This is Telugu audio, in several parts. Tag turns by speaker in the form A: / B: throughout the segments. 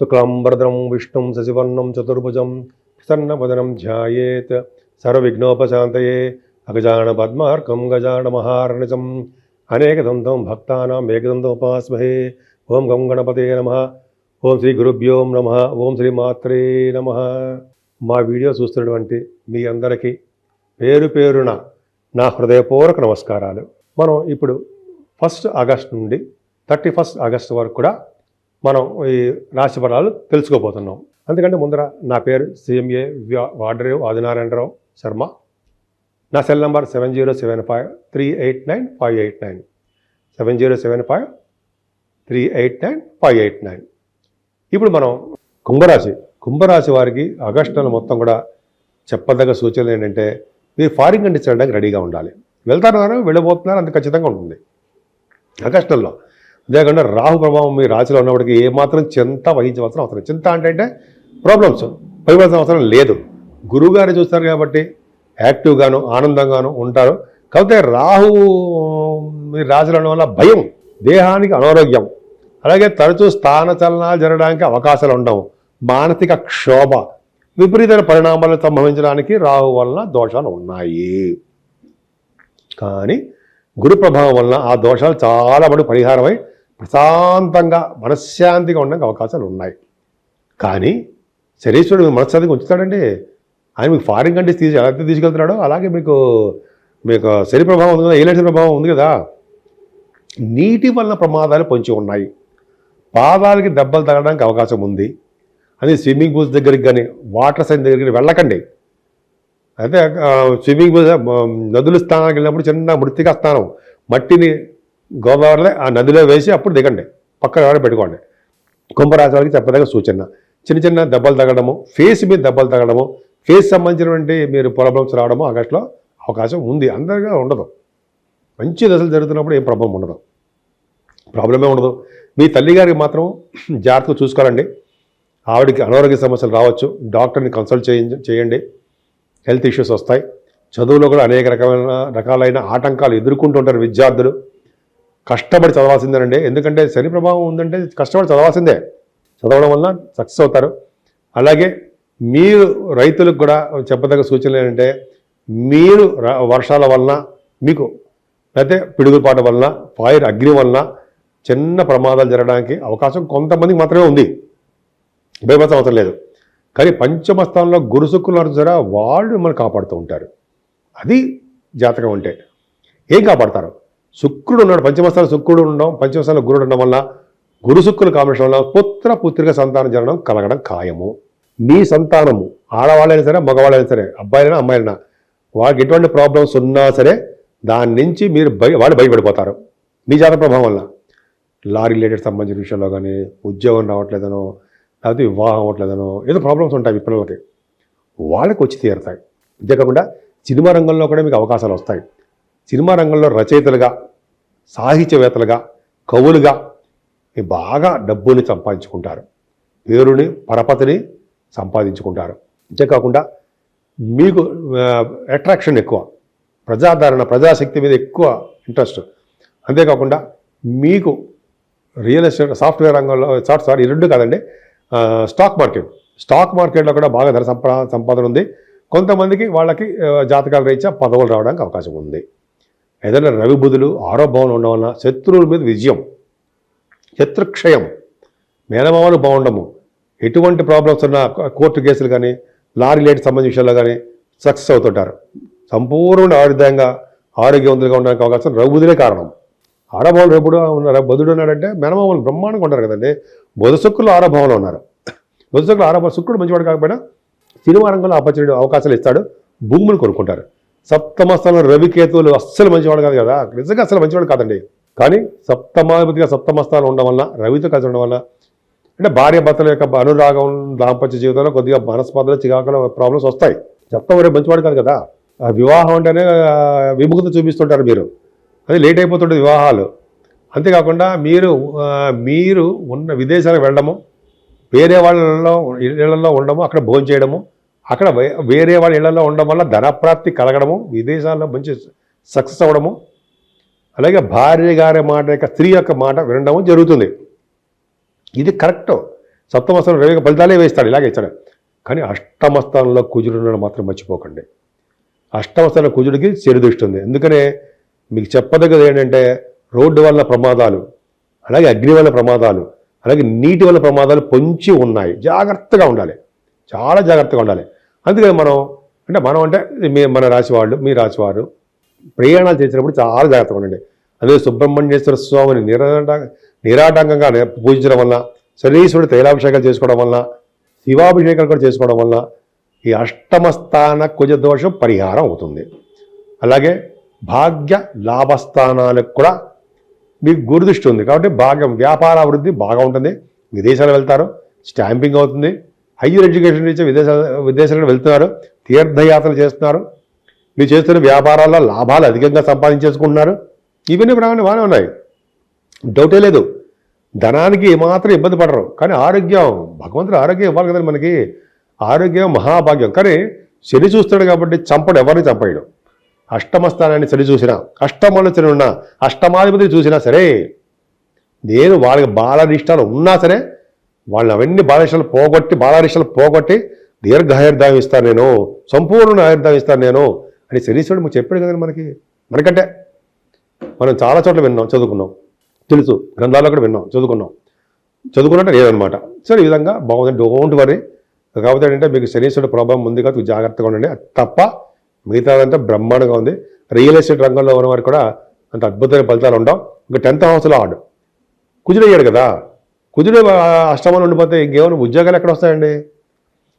A: శుక్లాంబరదరం విష్ణుం శశివర్ణం చతుర్భుజం ప్రసన్నవదనం ధ్యాయేత్. సర్వవిఘ్నోపశాంతయే. అగజాన పద్మార్కం గజాన మహార్నిజం అనేకదంతం భక్తానాం ఏకదంతోపాస్మహే. ఓం గం గణపతే నమ. ఓం శ్రీ గురుభ్యో నమ. ఓం శ్రీ మాత్రే నమ. మా వీడియో చూస్తున్నటువంటి మీ అందరికీ పేరు పేరున నా హృదయపూర్వక నమస్కారాలు. మనం ఇప్పుడు ఫస్ట్ ఆగస్ట్ నుండి థర్టీ ఫస్ట్ ఆగస్ట్ వరకు కూడా మనం ఈ రాశి ఫలాలు తెలుసుకోబోతున్నాం. అందుకంటే ముందర నా పేరు సిఎంఏ వాడరేవ్ ఆదినారాయణరావు శర్మ. నా cell number seven zero seven five three eight nine five eight nine. Seven zero seven five three eight nine five eight nine. ఇప్పుడు మనం కుంభరాశి కుంభరాశి వారికి ఆగస్టు నెల మొత్తం కూడా చెప్పదగ్గ సూచనలు ఏంటంటే మీరు ఫారిన్ కంట్రీస్ వెళ్ళడానికి రెడీగా ఉండాలి. వెళ్తారు వెళ్ళబోతున్నారు అంత ఖచ్చితంగా ఉంటుంది. ఆగస్టు నెలలో అంతేకాకుండా రాహు ప్రభావం మీ రాశిలో ఉన్నప్పటికీ ఏమాత్రం చింత వహించవలసిన అవసరం చింత అంటే ప్రాబ్లమ్స్ భయపడాల్సిన అవసరం లేదు. గురువుగారు చూస్తారు కాబట్టి యాక్టివ్గాను ఆనందంగాను ఉంటారు. కాకపోతే రాహు మీ రాశిలో ఉన్న వల్ల భయం దేహానికి అనారోగ్యం. అలాగే తరచూ స్థాన చలనాలు జరగడానికి అవకాశాలు ఉండవు. మానసిక క్షోభ విపరీతమైన పరిణామాలు సంభవించడానికి రాహు వలన దోషాలు ఉన్నాయి. కానీ గురు ప్రభావం వలన ఆ దోషాలు చాలా మటు పరిహారమై ప్రశాంతంగా మనశ్శాంతిగా ఉండడానికి అవకాశాలు ఉన్నాయి. కానీ శరీశ్వరుడు మనశ్శాంతిగా ఉంచుతాడండి. ఆయన మీకు ఫారిన్ కంట్రీస్ తీసి ఎలా తీసుకెళ్తున్నాడో అలాగే మీకు మీకు శరీ ప్రభావం ఉంది కదా ఏలేటి ప్రభావం ఉంది కదా. నీటి వలన ప్రమాదాలు పొంచి ఉన్నాయి. పాదాలకి దెబ్బలు తగలడానికి అవకాశం ఉంది. అది స్విమ్మింగ్ పూల్స్ దగ్గరికి కానీ వాటర్ సైన్ దగ్గరికి వెళ్ళకండి. అయితే స్విమ్మింగ్ పూల్ నదుల స్థానానికి వెళ్ళినప్పుడు చిన్న మృతికా స్థానం మట్టిని గోదావరిలో ఆ నదిలో వేసి అప్పుడు దిగండి. పక్కన ఎవరైనా పెట్టుకోండి. కుంభరాశి వారికి చెప్పదగ్గ సూచన. చిన్న చిన్న దెబ్బలు తగడము ఫేస్ మీద దెబ్బలు తగడము ఫేస్ సంబంధించినటువంటి మీరు ప్రాబ్లమ్స్ రావడము ఆగస్టులో అవకాశం ఉంది. అందరిగా ఉండదు. మంచి దశలు జరుగుతున్నప్పుడు ఏం ప్రాబ్లం ఉండదు. ప్రాబ్లమే ఉండదు. మీ తల్లిగారికి మాత్రం జాగ్రత్తగా చూసుకోవాలండి. ఆవిడకి అనారోగ్య సమస్యలు రావచ్చు. డాక్టర్ని కన్సల్ట్ చేయండి చేయండి. హెల్త్ ఇష్యూస్ వస్తాయి. చదువులో కూడా అనేక రకమైన రకాలైన ఆటంకాలు ఎదుర్కొంటుంటారు విద్యార్థులు. కష్టపడి చదవాల్సిందేనండి. ఎందుకంటే శని ప్రభావం ఉందంటే కష్టపడి చదవాల్సిందే. చదవడం వల్ల సక్సెస్ అవుతారు. అలాగే మీరు రైతులకు కూడా చెప్పదగ్గ సూచనలు ఏంటంటే మీరు వర్షాల వలన మీకు లేకపోతే పిడుగుపాటు వలన ఫైర్ అగ్ని వలన చిన్న ప్రమాదాలు జరగడానికి అవకాశం కొంతమందికి మాత్రమే ఉంది. భయపడాల్సిన అవసరం లేదు. కానీ పంచమస్థానంలో గురుసుక్కులు సరే వాళ్ళు మిమ్మల్ని కాపాడుతూ ఉంటారు. అది జాతకం అంటే. ఏం కాపాడతారు? శుక్రుడు ఉన్నాడు. పంచమస్థానం శుక్రుడు ఉండడం పంచమస్థానం గురుడు ఉండడం వల్ల గురు శుక్రుల కాంబినేషన్ వల్ల పుత్ర పుత్రిక సంతానం జరగడం కలగడం ఖాయము. మీ సంతానము ఆడవాళ్ళైనా సరే మగవాళ్ళైనా సరే అబ్బాయిలైనా అమ్మాయిలైనా వాళ్ళకి ఎటువంటి ప్రాబ్లమ్స్ ఉన్నా సరే దాని నుంచి మీరు భయ వాళ్ళు భయపడిపోతారు. మీ జాతక ప్రభావం వల్ల. లారీ రిలేటెడ్ సంబంధించిన విషయంలో కానీ ఉద్యోగం రావట్లేదనో లేకపోతే వివాహం అవ్వట్లేదనో ఏదో ప్రాబ్లమ్స్ ఉంటాయి పిల్లలకి. వాళ్ళకి వచ్చి తీరుతాయి. అంతేకాకుండా సినిమా రంగంలో కూడా మీకు అవకాశాలు వస్తాయి. సినిమా రంగంలో రచయితలుగా సాహిత్యవేత్తలుగా కవులుగా బాగా డబ్బుని సంపాదించుకుంటారు. పేరుని పరపతిని సంపాదించుకుంటారు. అంతేకాకుండా మీకు అట్రాక్షన్ ఎక్కువ. ప్రజాదరణ ప్రజాశక్తి మీద ఎక్కువ ఇంట్రెస్ట్ అంతేకాకుండా మీకు రియల్ ఎస్టేట్ సాఫ్ట్వేర్ రంగంలో సాఫ్ట్ సారీ ఈ రెండు కాదండి స్టాక్ మార్కెట్ స్టాక్ మార్కెట్లో కూడా బాగా ధర సంపా సంపాదన ఉంది. కొంతమందికి వాళ్ళకి ఆ, జాతకాల రీత్యా పదవులు రావడానికి అవకాశం ఉంది. ఏదైనా రవి బుధులు ఆరో భవనం ఉండడం వలన శత్రువుల మీద విజయం శత్రుక్షయం మేనమామలు బాగుండము. ఎటువంటి ప్రాబ్లమ్స్ ఉన్న కోర్టు కేసులు కానీ లారీ రిలేటెడ్ సంబంధించిన విషయాల్లో కానీ సక్సెస్ అవుతుంటారు. సంపూర్ణ ఆరోగ్యంగా ఆరోగ్యవంతులుగా ఉండడానికి అవకాశం రఘుబుధులే కారణం. ఆడభావం రేపుడు ఉన్నారు బుధుడు ఉన్నాడంటే మేనమామలు బ్రహ్మాండంగా ఉంటారు కదండి. బుధ శుక్రులు ఆరభావంలో ఉన్నారు. బుధ శుక్రులు ఆరభావం శుక్రుడు మంచివాడు కాకపోయినా సినిమా రంగంలో ఆపర్చునిటీ అవకాశాలు ఇస్తాడు భూములు కొనుక్కుంటారు. సప్తమస్థానం రవికేతువులు అస్సలు మంచివాడు కాదు కదా. నిజంగా అసలు మంచివాడు కాదండి. కానీ సప్తమాధిపతిగా సప్తమస్థానం ఉండడం వల్ల రవితో కలిసి ఉండడం వల్ల అంటే భార్య భర్తల యొక్క అనురాగం దాంపత్య జీవితంలో కొద్దిగా మనస్పర్ధలు చికాకులు ప్రాబ్లమ్స్ వస్తాయి. సప్తమ రేపు మంచివాడు కాదు కదా. ఆ వివాహం అంటేనే విముఖత చూపిస్తుంటారు మీరు. అది లేట్ అయిపోతుంటుంది వివాహాలు. అంతేకాకుండా మీరు మీరు ఉన్న విదేశాలకు వెళ్ళడము వేరే వాళ్ళలో ఇళ్ళలో ఉండడము అక్కడ భోజనం చేయడము అక్కడ వే- వేరే వాళ్ళ ఇళ్ళలో ఉండడం వల్ల ధనప్రాప్తి కలగడము విదేశాల్లో మంచి సక్సెస్ అవ్వడము అలాగే భార్య గారి మాట యొక్క స్త్రీ యొక్క మాట వినడము జరుగుతుంది. ఇది కరెక్ట్. సప్తమస్థానం రవి ఫలితాలే వేస్తాడు ఇలాగే ఇచ్చాడు. కానీ అష్టమస్థానంలో కుజుడు ఉండడం మాత్రం మర్చిపోకండి. అష్టమస్థాన కుజుడికి చెడు ఉంది. ఎందుకనే మీకు చెప్పదగ్గది ఏంటంటే రోడ్డు వల్ల ప్రమాదాలు అలాగే అగ్ని వల్ల ప్రమాదాలు అలాగే నీటి వల్ల ప్రమాదాలు పొంచి ఉన్నాయి. జాగ్రత్తగా ఉండాలి. చాలా జాగ్రత్తగా ఉండాలి. అందుకని మనం అంటే మనం అంటే మీ మన రాశి వాళ్ళు మీ రాశి వారు ప్రయాణాలు చేసినప్పుడు చాలా జాగ్రత్తగా ఉండండి. అదే సుబ్రహ్మణ్యేశ్వర స్వామిని నిరాట నిరాటంకంగా పూజించడం వల్ల శరీశ్వరుడు తైలాభిషేకాలు చేసుకోవడం వల్ల శివాభిషేకాలు కూడా చేసుకోవడం వల్ల ఈ అష్టమ స్థాన కుజ దోషం పరిహారం అవుతుంది. అలాగే భాగ్య లాభస్థానాలకు కూడా మీకు గురుదృష్టి ఉంది. కాబట్టి భాగ్యం వ్యాపార అభివృద్ధి బాగా ఉంటుంది. విదేశాలు వెళ్తారు. స్టాంపింగ్ అవుతుంది. హయ్యర్ ఎడ్యుకేషన్ నుంచి విదేశాల విదేశాలకు వెళ్తున్నారు. తీర్థయాత్రలు చేస్తున్నారు. మీరు చేస్తున్న వ్యాపారాల్లో లాభాలు అధికంగా సంపాదించేసుకుంటున్నారు. ఇవన్నీ బాగానే బాగానే ఉన్నాయి. డౌటే లేదు. ధనానికి ఏమాత్రం ఇబ్బంది పడరు. కానీ ఆరోగ్యం భగవంతుడు ఆరోగ్యం ఇవ్వాలి కదండి మనకి. ఆరోగ్యం మహాభాగ్యం. కానీ శని చూస్తాడు కాబట్టి చంపడు ఎవరిని చంపేయడు. అష్టమ స్థానాన్ని శని చూసినా అష్టమంలో శని ఉన్నా అష్టమాధిపతి చూసినా సరే నేను వాళ్ళకి బాలనిష్టాలు ఉన్నా సరే వాళ్ళని అవన్నీ బాలనిష్టాలు పోగొట్టి బాలనిష్టాలు పోగొట్టి దీర్ఘాయుర్దాయం ఇస్తాను నేను సంపూర్ణ ఆయుర్దాయం ఇస్తాను నేను అని శనీశ్వరుడు మీకు చెప్పాడు కదండి మనకి. మనకంటే మనం చాలా చోట్ల విన్నాం చదువుకున్నాం. తెలుసు గ్రంథాల్లో కూడా విన్నాం చదువుకున్నాం. చదువుకున్నట్టు లేదనమాట సరే ఈ విధంగా బాగుంది. డోంట్ వరీ కాకపోతే ఏంటంటే మీకు శనీశ్వరుడు ప్రభావం ఉంది కాబట్టి జాగ్రత్తగా ఉండండి. తప్ప మిగతాదంతా బ్రహ్మాండంగా ఉంది. రియల్ ఎస్టేట్ రంగంలో ఉన్న వారికి కూడా అంత అద్భుతమైన ఫలితాలు ఉండవు. ఇంకా టెన్త్ హౌస్లో ఆడు. కుజుడయ్యాడు కదా. కుజుడు అష్టమంలో ఉండిపోతే ఇంకేమైనా ఉద్యోగాలు ఎక్కడ వస్తాయండి?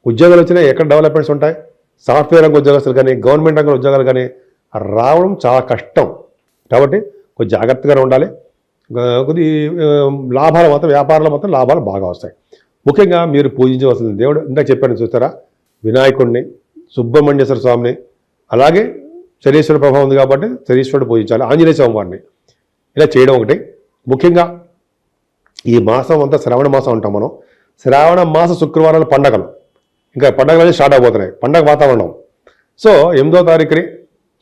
A: ఉద్యోగాలు వచ్చినా ఎక్కడ డెవలప్మెంట్స్ ఉంటాయి? సాఫ్ట్వేర్ రంగ ఉద్యోగస్తులు కానీ గవర్నమెంట్ రంగ ఉద్యోగాలు కానీ రావడం చాలా కష్టం. కాబట్టి కొంచెం జాగ్రత్తగానే ఉండాలి. కొద్ది లాభాలు మాత్రం వ్యాపారాలు మాత్రం లాభాలు బాగా వస్తాయి. ముఖ్యంగా మీరు పూజించవలసిన దేవుడు. ఇందాక చెప్పాను చూస్తారా? వినాయకుడిని సుబ్రహ్మణ్యేశ్వర స్వామిని అలాగే శనీశ్వరుడు ప్రభావం ఉంది కాబట్టి శనీశ్వరుడు పూజించాలి. ఆంజనేయ స్వామి వారిని ఇలా చేయడం ఒకటి. ముఖ్యంగా ఈ మాసం అంతా శ్రావణ మాసం అంటాం మనం. శ్రావణ మాస శుక్రవారాలు పండగలు. ఇంకా పండగలు స్టార్ట్ అయిపోతున్నాయి పండగ వాతావరణం. సో ఎనిమిదో తారీఖుని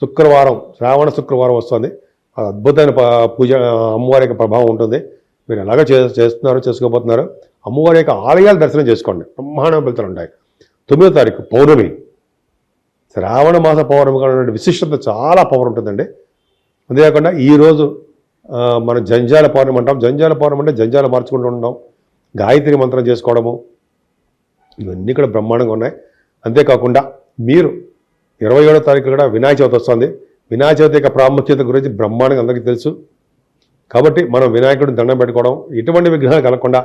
A: శుక్రవారం శ్రావణ శుక్రవారం వస్తుంది. అద్భుతమైన ప- పూజ అమ్మవారి యొక్క ప్రభావం ఉంటుంది. మీరు ఎలాగ చే చేస్తున్నారు చేసుకోబోతున్నారు అమ్మవారి యొక్క ఆలయాలు దర్శనం చేసుకోండి. బ్రహ్మాండ ఫలితాలు ఉంటాయి. తొమ్మిదో తారీఖు పౌర్ణమి. శ్రావణ మాస పౌర్ణమి విశిష్టత చాలా పవర్ ఉంటుందండి. అంతేకాకుండా ఈరోజు మనం జంజాల పౌర్ణమి అంటాం. జంజాల పౌర్ణమి అంటే జంజాలు మార్చుకుంటూ ఉండడం గాయత్రి మంత్రం చేసుకోవడము. ఇవన్నీ కూడా బ్రహ్మాండంగా ఉన్నాయి. అంతేకాకుండా మీరు ఇరవై ఏడో తారీఖు కూడా వినాయక చవితి వస్తుంది. వినాయక చవితి యొక్క ప్రాముఖ్యత గురించి బ్రహ్మాండంగా అందరికీ తెలుసు. కాబట్టి మనం వినాయకుడిని దండం పెట్టుకోవడం ఇటువంటి విగ్రహాలు కలగకుండా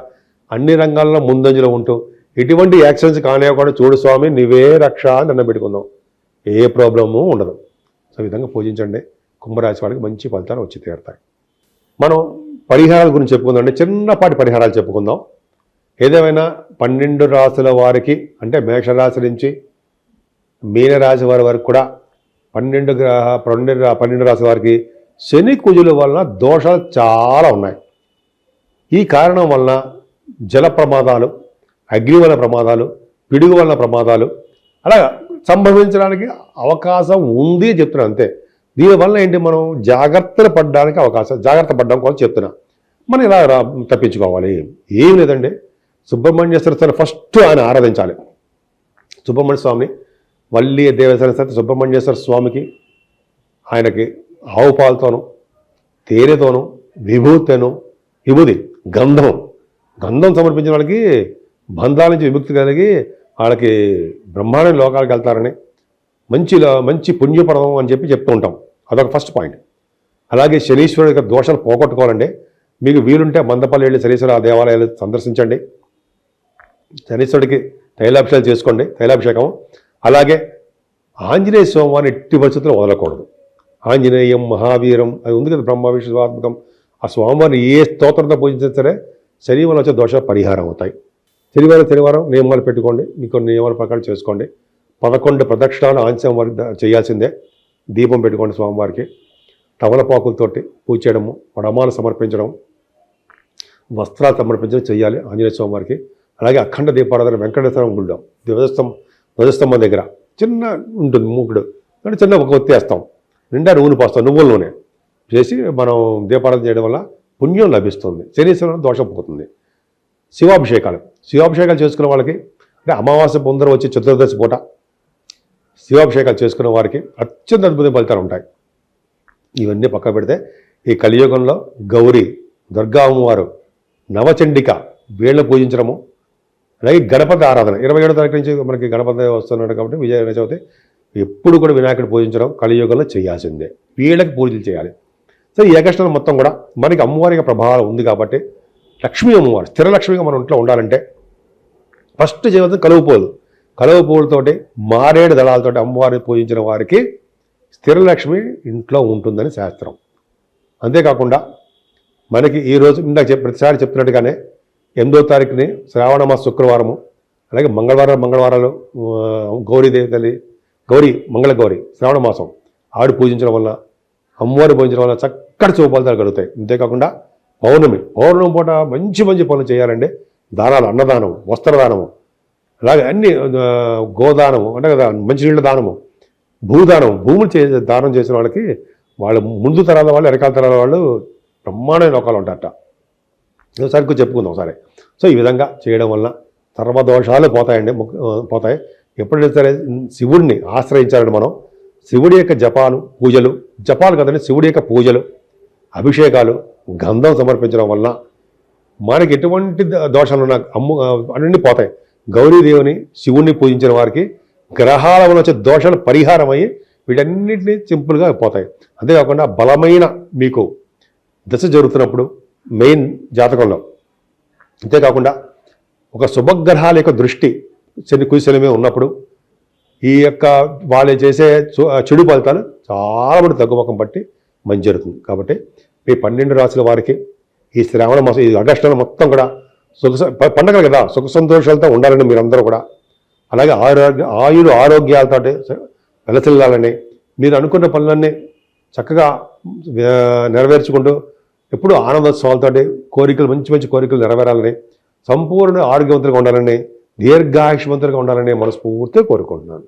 A: అన్ని రంగాల్లో ముందంజలో ఉంటూ ఇటువంటి యాక్సిడెంట్స్ కానివ్వకుండా చూడు స్వామి నీవే రక్ష అని దండం పెట్టుకుందాం. ఏ ప్రాబ్లము ఉండదు. సో ఈ విధంగా పూజించండి. కుంభరాశి వాళ్ళకి మంచి ఫలితాలు వచ్చి తీరుతాయి. మనం పరిహారాల గురించి చెప్పుకుందాం అంటే చిన్నపాటి పరిహారాలు చెప్పుకుందాం. ఏదేమైనా పన్నెండు రాసుల వారికి అంటే మేషరాశి నుంచి మీనరాశి వారి వరకు కూడా పన్నెండు గ్రహ పన్నెండు పన్నెండు రాశి వారికి శని కుజుల వలన దోషాలు చాలా ఉన్నాయి. ఈ కారణం వలన జల ప్రమాదాలు అగ్ని వల్ల ప్రమాదాలు పిడుగు వలన ప్రమాదాలు అలా సంభవించడానికి అవకాశం ఉంది చెప్తున్నాను అంతే. దీనివల్ల ఏంటి? మనం జాగ్రత్తలు పడడానికి అవకాశం జాగ్రత్త పడడం కోసం చెప్తున్నా. మనం ఇలా తప్పించుకోవాలి. ఏం లేదండి. సుబ్రహ్మణ్యేశ్వర స్వామి ఫస్ట్ ఆయన ఆరాధించాలి. సుబ్రహ్మణ్య స్వామిని వల్లి దేవేశ్వర సరే సుబ్రహ్మణ్యేశ్వర స్వామికి ఆయనకి ఆవు పాలతోనూ తేనెతోనూ విభూతిను విభూది గంధం. గంధం సమర్పించిన వాళ్ళకి బంధాల నుంచి విముక్తి కలిగి వాళ్ళకి బ్రహ్మాండ లోకాలకు వెళ్తారని మంచి మంచి పుణ్యపడడం అని చెప్పి చెప్తూ ఉంటాం. అదొక ఫస్ట్ పాయింట్ అలాగే శనీశ్వరుడి యొక్క దోషాలు పోగొట్టుకోవాలండి. మీకు వీలుంటే మందపల్లి వెళ్ళి శనీశ్వర ఆ దేవాలయాలు సందర్శించండి. శనీశ్వరుడికి తైలాభిషేకం చేసుకోండి తైలాభిషేకం అలాగే ఆంజనేయ స్వామివారిని ఎట్టి పరిస్థితుల్లో వదలకూడదు. ఆంజనేయం మహావీరం అది ఉంది కదా బ్రహ్మ విశ్వాత్మకం ఆ స్వామివారిని ఏ స్తోత్రంతో పూజించినా సరే శనివారం వచ్చే దోషాలు పరిహారం అవుతాయి. శనివారం శనివారం నియమాలు పెట్టుకోండి. మీకు నియమాల ప్రకారం చేసుకోండి. పదకొండు ప్రదక్షిణాలు ఆంజనేయ వారికి చేయాల్సిందే. దీపం పెట్టుకోండి స్వామివారికి. తమలపాకులతోటి పూజ చేయడము వడమాలు సమర్పించడం వస్త్రాలు సమర్పించడం చేయాలి ఆంజనేయ స్వామి వారికి అలాగే అఖండ దీపారాధన వెంకటేశ్వర గుళ్ళో ధ్వజస్తం ధ్వజస్తంభం దగ్గర చిన్న ఉంటుంది మూకుడు. అంటే చిన్న ఒక ఒత్తేస్తాం నిండా నూనె పోస్తాం నువ్వుల నూనె చేసి మనం దీపారాధన చేయడం వల్ల పుణ్యం లభిస్తుంది. శనీశ్వరం దోషం పోతుంది. శివాభిషేకాలు. శివాభిషేకాలు చేసుకున్న వాళ్ళకి అంటే అమావాస్య పొందర వచ్చి చతుర్దశి పూట శివాభిషేకాలు చేసుకున్న వారికి అత్యంత అద్భుత ఫలితాలు ఉంటాయి. ఇవన్నీ పక్క పెడితే ఈ కలియుగంలో గౌరీ దుర్గా అమ్మవారు నవచండిక వీళ్ళని పూజించడము అలాగే గణపతి ఆరాధన. ఇరవై ఏడో తారీఖు నుంచి మనకి గణపతి వస్తున్నాడు కాబట్టి విజయ చవితి ఎప్పుడు కూడా వినాయకుడు పూజించడం కలియుగంలో చేయాల్సిందే. వీళ్ళకి పూజలు చేయాలి. సో ఈ ఏకష్టం మొత్తం కూడా మనకి అమ్మవారికి ప్రభావం ఉంది కాబట్టి లక్ష్మీ అమ్మవారు స్థిర లక్ష్మిగా మన ఇంట్లో ఉండాలంటే ఫస్ట్ జీవితం కలుగుపోదు కలువ పూలతోటి మారేడు దళాలతోటి అమ్మవారిని పూజించిన వారికి స్థిరలక్ష్మి ఇంట్లో ఉంటుందని శాస్త్రం. అంతేకాకుండా మనకి ఈరోజు ఇందాక చెప్ ప్రతిసారి చెప్తున్నట్టుగానే ఎనిమిదో తారీఖుని శ్రావణ మాస శుక్రవారము అలాగే మంగళవారం మంగళవారాలు ఆ, గౌరీదేవి తల్లి గౌరీ మంగళ గౌరి శ్రావణ మాసం ఆవిడ పూజించడం వల్ల అమ్మవారి పూజించడం వల్ల చక్కటి శుభఫలితాలు కలుగుతాయి. అంతేకాకుండా పౌర్ణమి పౌర్ణమి పూట మంచి మంచి పనులు చేయాలంటే దానాలు అన్నదానం వస్త్రదానము అలాగే అన్ని గోదానము అంటే కదా మంచినీళ్ళ దానము భూదానం భూములు చే దానం చేసిన వాళ్ళకి వాళ్ళ ముందు తరాల వాళ్ళు వెనకాల తరాల వాళ్ళు బ్రహ్మాండమైన లోకాలు ఉంటారట. ఒకసారి చెప్పుకుందాం ఒకసారి. సో ఈ విధంగా చేయడం వల్ల సర్వదోషాలు పోతాయండి పోతాయి. ఎప్పుడైతే సరే శివుడిని ఆశ్రయించాలని మనం. శివుడి యొక్క జపాలు పూజలు జపాలు కదండి శివుడి యొక్క పూజలు అభిషేకాలు గంధం సమర్పించడం వలన మనకి ఎటువంటి ద- దోషాలు ఉన్నా అమ్ము అన్నీ పోతాయి. గౌరీదేవిని శివుణ్ణి పూజించిన వారికి గ్రహాల వల్ల వచ్చే దోషాలు పరిహారం అయ్యి వీటన్నిటిని సింపుల్గా పోతాయి అంతేకాకుండా బలమైన మీకు దశ జరుగుతున్నప్పుడు మెయిన్ జాతకంలో. అంతేకాకుండా ఒక శుభగ్రహాల యొక్క దృష్టి శని కుశలమే ఉన్నప్పుడు ఈ యొక్క వాళ్ళు చేసే చెడు ఫలితాలు చాలా మంది తగ్గుముఖం పట్టి మంచి జరుగుతుంది. కాబట్టి ఈ పన్నెండు రాసుల వారికి ఈ శ్రావణ మాసం ఈ అగస్టులో మొత్తం కూడా సుఖ ప- పండగలు కదా సుఖ సంతోషాలతో ఉండాలని మీరందరూ కూడా. అలాగే ఆరోగ్య ఆయులు ఆరోగ్యాలతో వెలసిల్లాలని మీరు అనుకున్న పనులన్నీ చక్కగా నెరవేర్చుకుంటూ ఎప్పుడూ ఆనందోత్సవాలతో కోరికలు మంచి మంచి కోరికలు నెరవేరాలని సంపూర్ణ ఆరోగ్యవంతులుగా ఉండాలని దీర్ఘాయుష్మంతులుగా ఉండాలని మనస్ఫూర్తిగా కోరుకుంటున్నాను.